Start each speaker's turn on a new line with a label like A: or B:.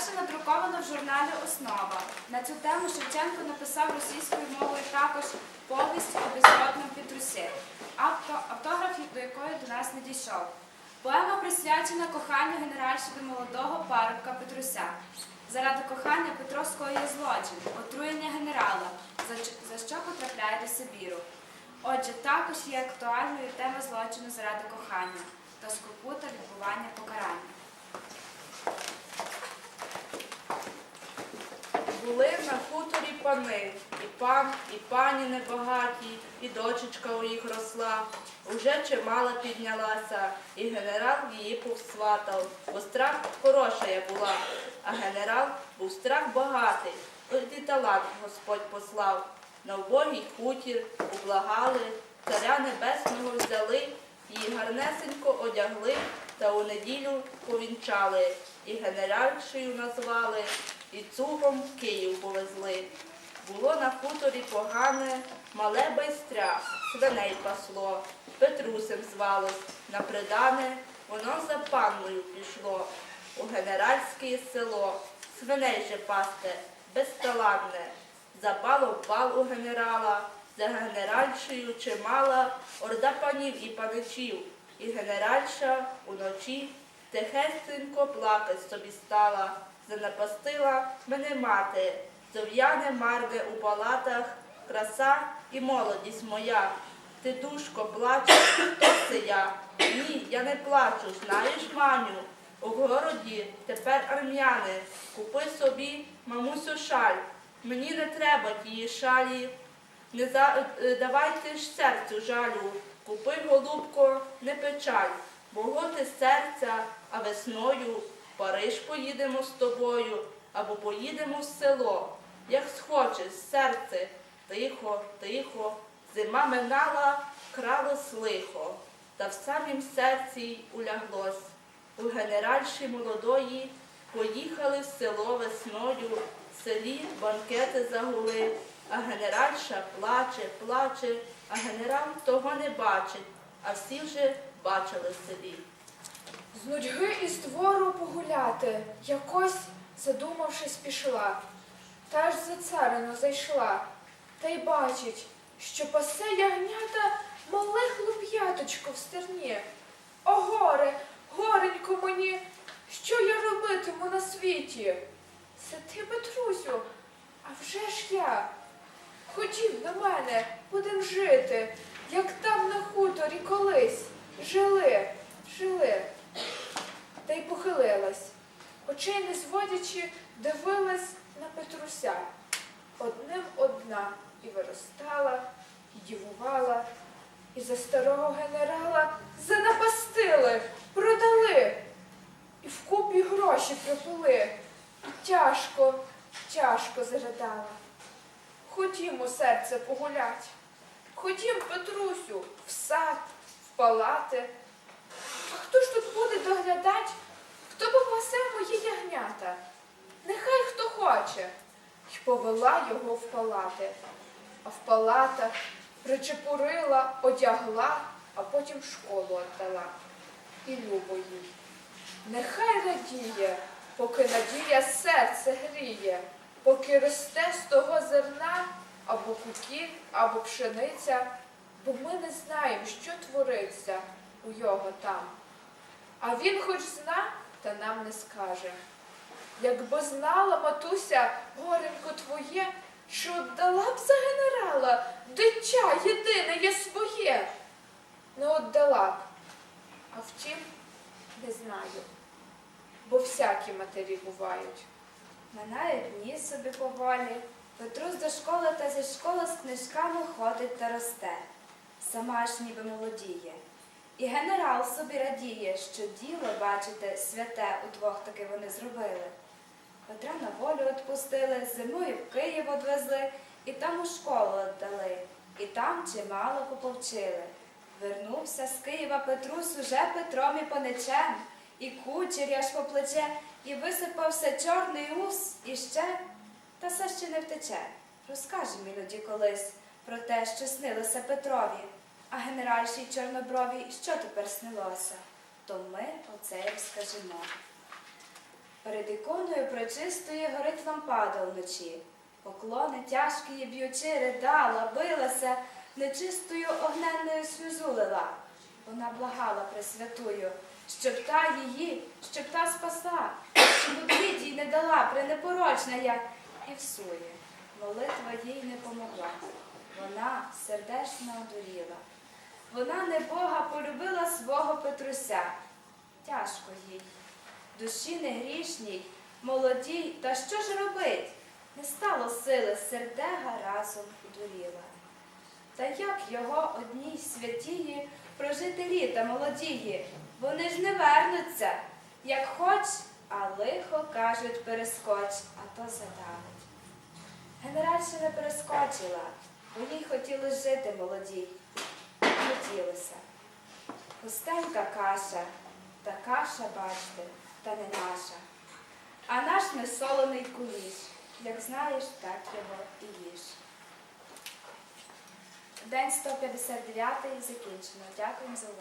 A: Вперше надруковано в журналі Основа. На цю тему Шевченко написав російською мовою також повість у безродному Петрусі, автограф до якої до нас не дійшов. Поема присвячена коханню генеральщини молодого парубка Петруся. Заради кохання Петро скоює злочин, отруєння генерала, за що потрапляє до Сибіру. Отже, також є актуальною тема злочину заради кохання та скупута відбування покарання.
B: Були на хуторі пани, і пан, і пані небагаті, і дочечка у їх росла. Уже чимала піднялася, і генерал її повсватав, бо страх хороша я була, а генерал був страх багатий, і талант Господь послав. На вбогий хутір ублагали, царя небесного взяли, її гарнесенько одягли та у неділю повінчали, і генеральшею назвали, і цугом в Київ повезли. Було на хуторі погане, мале байстря, свиней пасло, Петрусем звалось, на придане воно за панною пішло. У генеральське село, свиней же пасте, безталанне, запало бал у генерала, за генеральшею чимала. Орда панів і паничів, і генеральша уночі тихесенько плакать собі стала, занапастила мене мати, зов'яне марне у палатах, краса і молодість моя. Ти душко плачеш, хто це я? Ні, я не плачу, знаєш, маню. У городі тепер армяни. Купи собі, мамусю, шаль. Мені не треба тієї шалі. Не за, е, давайте ж серцю жалю. Купи, голубко, не печаль. Мого ти серця, а весною в Париж поїдемо з тобою, або поїдемо в село. Як схочеш, серце, тихо, тихо, зима минала, кралось лихо, та в самім серці уляглось. У генеральші молодої поїхали в село весною, в селі банкети загули, а генеральша плаче, плаче, а генерал того не бачить, а всі вже бачили в селі.
C: З нудьги із двору погуляти, якось, задумавшись, пішла. Та ж за царину зайшла, та й бачить, що пасе ягнята мале хлоп'яточко в стерні. О, горе, горенько мені, що я робитиму на світі? Це ти, Петрусю, а вже ж я. Ходім до мене, будем жити, як там на хуторі колись. Жили, жили. Та й похилилась. Очей не зводячи, дивилась на Петруся. Одним одна і виростала, і дівувала, і за старого генерала занапастили, продали, і вкупі гроші пропили. І тяжко, тяжко заридала. Ходімо, серце, погулять. Ходім, Петрусю, в сад, палати. А хто ж тут буде доглядати, хто попасе мої ягнята? Нехай хто хоче. І повела його в палати. А в палатах причепурила, одягла, а потім школу віддала. І любо їй. Нехай радіє, поки надія серце гріє, поки росте з того зерна або кукіль, або пшениця, бо ми не знаємо, що твориться у його там. А він хоч зна, та нам не скаже. Якби знала матуся, горенько твоє, що отдала б за генерала дитя єдине є своє. Не отдала б. А втім, не знаю, бо всякі матері бувають.
A: Минають дні собі поволі. Петрус до школи та зі школи з книжками ходить та росте. Сама ж ніби молодіє. І генерал собі радіє, що діло, бачите, святе удвох таки вони зробили. Петра на волю відпустили, зимою в Київ одвезли, і там у школу віддали, і там чимало поповчили. Вернувся з Києва Петрус уже Петром і понечем, і кучері аж по плече, і висипався чорний ус, і ще, та все ще не втече. Розкажемо іноді колись про те, що снилося Петрові, а генеральшій чорноброві, що тепер снилося, то ми оце як скажемо. Перед іконою прочистої горить лампада вночі. Поклони тяжкі б'ючи, ридала, билася, нечистою огненною сльозу лила. Вона благала Пресвятую, щоб та її, щоб та спасла, щоб обід їй не дала пренепорочна я і всує. Молитва їй не помогла. Вона сердечно одуріла. Вона не Бога полюбила свого Петруся. Тяжко їй. Душі не грішній, молодій, та що ж робить? Не стало сили, сердега разом удуріла. Та як його одній святії прожити літа молодії? Вони ж не вернуться, як хоч, а лихо кажуть, перескоч, а то задавить. Генеральша не перескочила, їй хотілося жити молодій. Хотілося. Густенька каша, та каша, бачте, та не наша. А наш несолений куліш. Як знаєш, так його і їж. День 159 закінчено. Дякуємо за увагу.